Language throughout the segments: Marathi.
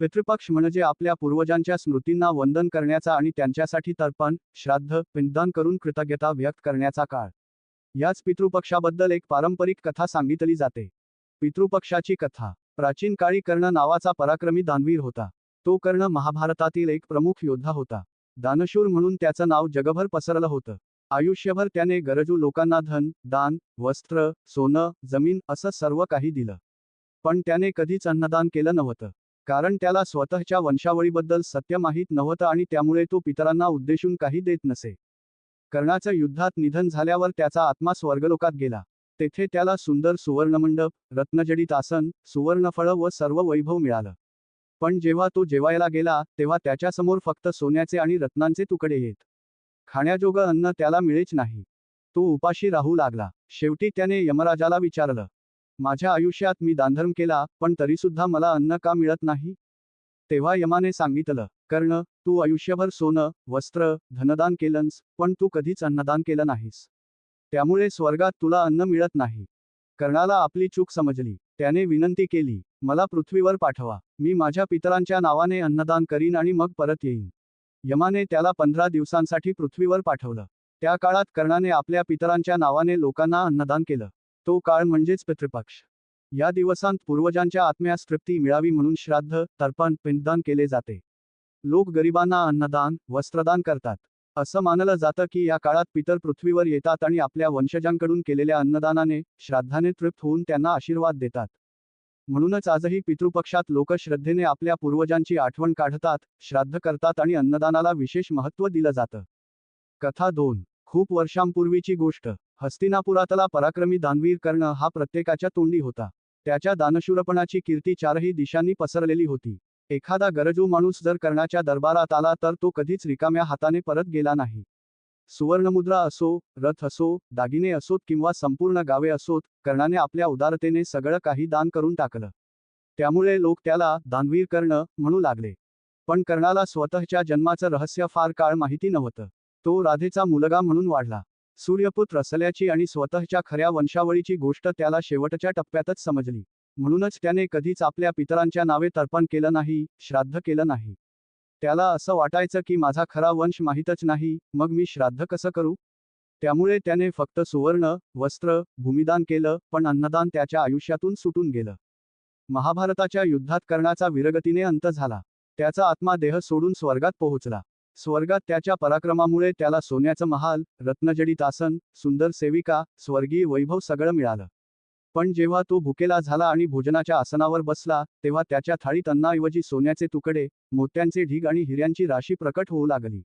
पितृपक्ष म्हणजे आपल्या पूर्वजांच्या स्मृतींना वंदन करण्याचा आणि त्यांच्यासाठी तर्पण श्राद्ध पिंडदान करून कृतज्ञता व्यक्त करण्याचा काळ. याच पितृपक्षाबद्दल एक पारंपरिक कथा सांगितली जाते. पितृपक्षाची कथा प्राचीन काळी कर्ण नावाचा पराक्रमी दानवीर होता. तो कर्ण महाभारतातील एक प्रमुख योद्धा होता. दानशूर म्हणून त्याचं नाव जगभर पसरलं होतं. आयुष्यभर त्याने गरजू लोकांना धन दान वस्त्र सोनं जमीन असं सर्व काही दिलं. पण त्याने कधीच अन्नदान केलं नव्हतं. कारण त्याला स्वतःच्या वंशावळीबद्दल सत्य माहीत नव्हतं आणि त्यामुळे तो पितरांना उद्देशून काही देत नसे. कर्णाचं युद्धात निधन झाल्यावर त्याचा आत्मा स्वर्गलोकात गेला. तेथे त्याला सुंदर सुवर्णमंडप रत्नजडित आसन सुवर्णफळं व सर्व वैभव मिळालं. पण जेव्हा तो जेवायला गेला तेव्हा त्याच्यासमोर फक्त सोन्याचे आणि रत्नांचे तुकडे येत. खाण्याजोगं अन्न त्याला मिळेच नाही. तो उपाशी राहू लागला. शेवटी त्याने यमराजाला विचारलं माझ्या आयुष्यात मी दानधर्म केला पण तरीसुद्धा मला अन्न का मिळत नाही? तेव्हा यमाने सांगितलं कर्ण तू आयुष्यभर सोनं वस्त्र धनदान केलंस पण तू कधीच अन्नदान केलं नाहीस. त्यामुळे स्वर्गात तुला अन्न मिळत नाही. कर्णाला आपली चूक समजली. त्याने विनंती केली मला पृथ्वीवर पाठवा. मी माझ्या पितरांच्या नावाने अन्नदान करीन आणि मग परत येईन. यमाने त्याला पंधरा दिवसांसाठी पृथ्वीवर पाठवलं. त्या काळात कर्णाने आपल्या पितरांच्या नावाने लोकांना अन्नदान केलं. तो काळ म्हणजेच पितृपक्ष. या दिवसांत पूर्वजांच्या आत्म्यास तृप्ती मिळावी म्हणून श्राद्ध तर्पण पिंडदान केले जाते. लोक गरिबांना अन्नदान वस्त्रदान करतात. असं मानलं जातं की या काळात पितर पृथ्वीवर येतात आणि आपल्या वंशजांकडून केलेल्या अन्नदानाने श्राद्धाने तृप्त होऊन त्यांना आशीर्वाद देतात. म्हणूनच आजही पितृपक्षात लोक श्रद्धेने आपल्या पूर्वजांची आठवण काढतात श्राद्ध करतात आणि अन्नदानाला विशेष महत्त्व दिलं जातं. कथा दोन. खूप वर्षांपूर्वीची गोष्ट. हस्तिनापुरातला पराक्रमी दानवीर कर्ण हा प्रत्येकाच्या तोंडी होता. त्याच्या दानशूरपणाची कीर्ती चारही दिशांनी पसरलेली होती. एखादा गरजू माणूस जर कर्णाच्या दरबारात आला तर तो कधीच रिकाम्या हाताने परत गेला नाही. सुवर्णमुद्रा असो रथ असो दागिने असोत किंवा संपूर्ण गावे असोत कर्णाने आपल्या उदारतेने सगळं काही दान करून टाकलं. त्यामुळे लोक त्याला दानवीर कर्ण म्हणू लागले. पण कर्णाला स्वतःच्या जन्माचं रहस्य फार काळ माहिती नव्हतं. तो राधेचा मुलगा म्हणून वाढला. सूर्यपुत्र असल्याची आणि स्वतःच्या खऱ्या वंशावळीची गोष्ट त्याला शेवटच्या टप्प्यातच समजली. म्हणूनच त्याने कधीच आपल्या पितरांच्या नावे तर्पण केलं नाही श्राद्ध केलं नाही. त्याला असं वाटायचं की माझा खरा वंश माहीतच नाही मग मी श्राद्ध कसं करू? त्यामुळे त्याने फक्त सुवर्ण वस्त्र भूमिदान केलं पण अन्नदान त्याच्या आयुष्यातून सुटून गेलं. महाभारताच्या युद्धात कर्णाचा विरगतीने अंत झाला. त्याचा आत्मा देह सोडून स्वर्गात पोहोचला. स्वर्गात त्याच्या पराक्रमामुळे त्याला सोन्याचं महाल रत्नजडीत आसन सुंदर सेविका स्वर्गीय वैभव सगळं मिळालं. पण जेव्हा तो भुकेला झाला आणि भोजनाच्या आसनावर बसला तेव्हा त्याच्या थाळीत अन्नाऐवजी सोन्याचे तुकडे मोत्यांचे ढीग आणि हिऱ्यांची राशी प्रकट होऊ लागली.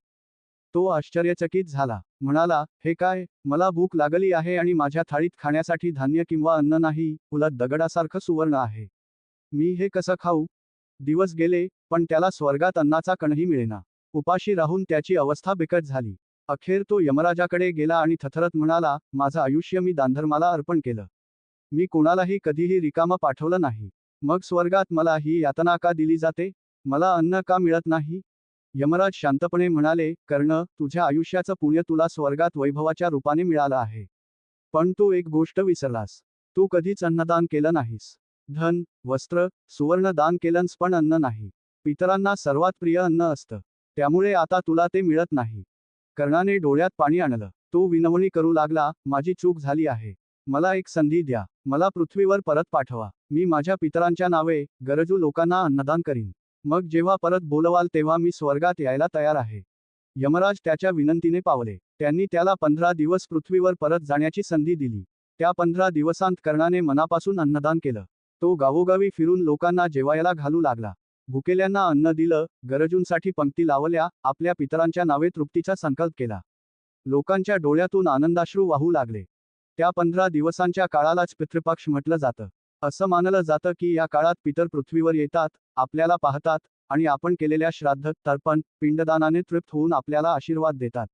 तो आश्चर्यचकित झाला. म्हणाला हे काय? मला भूक लागली आहे आणि माझ्या थाळीत खाण्यासाठी धान्य किंवा अन्न नाही उलट दगडासारखं सुवर्ण आहे. मी हे कसं खाऊ? दिवस गेले पण त्याला स्वर्गात अन्नाचा कणही मिळेना. उपाशी राहून त्याची अवस्था बिकट झाली. अखेर तो यमराजाकडे गेला आणि थथरत म्हणाला माझं आयुष्य मी दानधर्माला अर्पण केलं. मी कोणालाही कधीही रिकामं पाठवलं नाही. मग स्वर्गात मला ही यातना का दिली जाते? मला अन्न का मिळत नाही? यमराज शांतपणे म्हणाले कर्ण तुझ्या आयुष्याचं पुण्य तुला स्वर्गात वैभवाच्या रूपाने मिळालं आहे. पण तू एक गोष्ट विसरलास. तू कधीच अन्नदान केलं नाहीस. धन वस्त्र सुवर्ण दान केलंस पण अन्न नाही. पितरांना सर्वात प्रिय अन्न असतं. त्यामुळे आता तुला ते मिळत नाही. कर्णाने डोळ्यात पाणी आणलं. तो विनवणी करू लागला माझी चूक झाली आहे. मला एक संधी द्या. मला पृथ्वीवर परत पाठवा. मी माझ्या पितरांच्या नावे गरजू लोकांना अन्नदान करीन. मग जेव्हा परत बोलवाल तेव्हा मी स्वर्गात यायला तयार आहे. यमराज त्याच्या विनंतीने पावले. त्यांनी त्याला पंधरा दिवस पृथ्वीवर परत जाण्याची संधी दिली. त्या पंधरा दिवसांत कर्णाने मनापासून अन्नदान केलं. तो गावोगावी फिरून लोकांना जेवायला घालू लागला. भुकेल्यांना अन्न दिलं गरजूंसाठी पंक्ती लावल्या आपल्या पितरांच्या नावे तृप्तीचा संकल्प केला. लोकांच्या डोळ्यातून आनंदाश्रू वाहू लागले. त्या पंधरा दिवसांच्या काळालाच पितृपक्ष म्हटलं जातं. असं मानलं जातं की या काळात पितर पृथ्वीवर येतात आपल्याला पाहतात आणि आपण केलेल्या श्राद्ध तर्पण पिंडदानाने तृप्त होऊन आपल्याला आशीर्वाद देतात.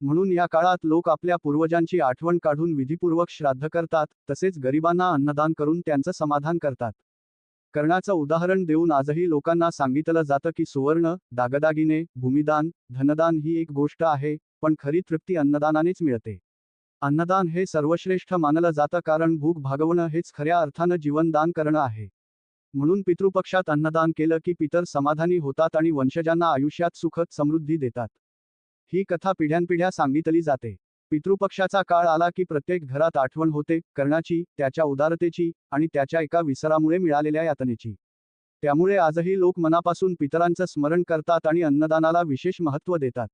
म्हणून या काळात लोक आपल्या पूर्वजांची आठवण काढून विधीपूर्वक श्राद्ध करतात तसेच गरिबांना अन्नदान करून त्यांचं समाधान करतात. कर्णाचं उदाहरण देऊन आजही लोकांना सांगितलं जातं की सुवर्ण दागदागिने भूमिदान धनदान ही एक गोष्ट आहे पण खरी तृप्ती अन्नदानानेच मिळते. अन्नदान हे सर्वश्रेष्ठ मानलं जातं कारण भूक भागवणं हेच खऱ्या अर्थानं जीवनदान करणं आहे. म्हणून पितृपक्षात अन्नदान केलं की पितर समाधानी होतात आणि वंशजांना आयुष्यात सुखद समृद्धी देतात. ही कथा पिढ्यानपिढ्या सांगितली जाते. पितृपक्षाचा काळ आला की प्रत्येक घरात आठवण होते कर्णाची त्याच्या उदारतेची आणि त्याच्या एका विसरामुळे मिळालेल्या यातनेची. त्यामुळे आजही लोक मनापासून पितरांचं स्मरण करतात आणि अन्नदानाला विशेष महत्त्व देतात.